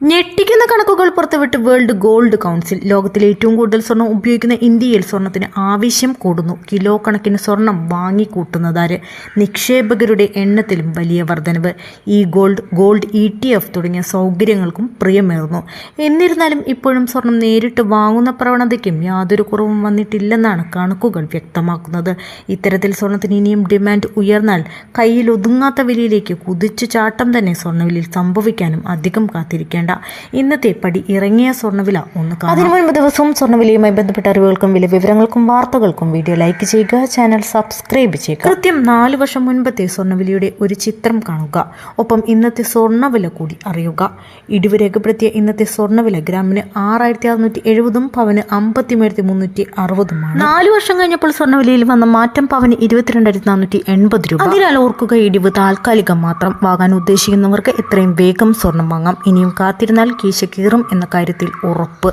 ഞെട്ടിക്കുന്ന കണക്കുകൾ പുറത്തുവിട്ട് world gold council ലോകത്തിലെ ഏറ്റവും കൂടുതൽ സ്വർണം ഉപയോഗിക്കുന്ന ഇന്ത്യയിൽ സ്വർണത്തിന് ആവശ്യം കൂടുന്നു. കിലോ കണക്കിന് സ്വർണം വാങ്ങിക്കൂട്ടുന്നതാര് നിക്ഷേപകരുടെ എണ്ണത്തിലും വലിയ വർധനവ്. ഈ gold gold E T F തുടങ്ങിയ സൗകര്യങ്ങൾക്കും പ്രിയമേറുന്നു. എന്നിരുന്നാലും ഇപ്പോഴും സ്വർണം നേരിട്ട് വാങ്ങുന്ന പ്രവണതയ്ക്കും യാതൊരു കുറവും വന്നിട്ടില്ലെന്നാണ് കണക്കുകൾ വ്യക്തമാക്കുന്നത്. ഇത്തരത്തിൽ സ്വർണത്തിന് ഇനിയും ഡിമാൻഡ് ഉയർന്നാൽ കയ്യിൽ ഒതുങ്ങാത്ത വിലയിലേക്ക് കുതിച്ചു ചാട്ടം തന്നെ സ്വർണവിലയിൽ സംഭവിക്കാനും അധികം കാത്തിരിക്കേണ്ട ഇന്നത്തെ പടി ഇറങ്ങിയ സ്വർണവില ഒന്ന് അതിനു മുൻപ് ദിവസവും സ്വർണവിലയുമായി ബന്ധപ്പെട്ട അറിവുകൾക്കും വില വിവരങ്ങൾക്കും വാർത്തകൾക്കും വീഡിയോ ലൈക്ക് ചെയ്യുക ചാനൽ സബ്സ്ക്രൈബ് ചെയ്യുക. കൃത്യം നാല് വർഷം മുൻപത്തെ സ്വർണവിലയുടെ ഒരു ചിത്രം കാണുക. ഒപ്പം ഇന്നത്തെ സ്വർണവില കൂടി അറിയുക. ഇടിവ് രേഖപ്പെടുത്തിയ ഇന്നത്തെ സ്വർണവില ഗ്രാമിന് ആറായിരത്തി അറുന്നൂറ്റി എഴുപതും പവന് അമ്പത്തിമൂവായിരത്തി മുന്നൂറ്റി അറുപതുമാണ് നാല് വർഷം കഴിഞ്ഞപ്പോൾ സ്വർണവിലയിൽ വന്ന മാറ്റം പവന് ഇരുപത്തിരണ്ടായിരത്തി നാനൂറ്റി എൺപത് രൂപ. അതിനാൽ ഓർക്കുക ഇടിവ് താൽക്കാലികം മാത്രം വാങ്ങാൻ ഉദ്ദേശിക്കുന്നവർക്ക് എത്രയും വേഗം സ്വർണം വാങ്ങാം. ഇനിയും കാത്തിരുന്നാൽ കീശ കീറും എന്ന കാര്യത്തിൽ ഉറപ്പ്.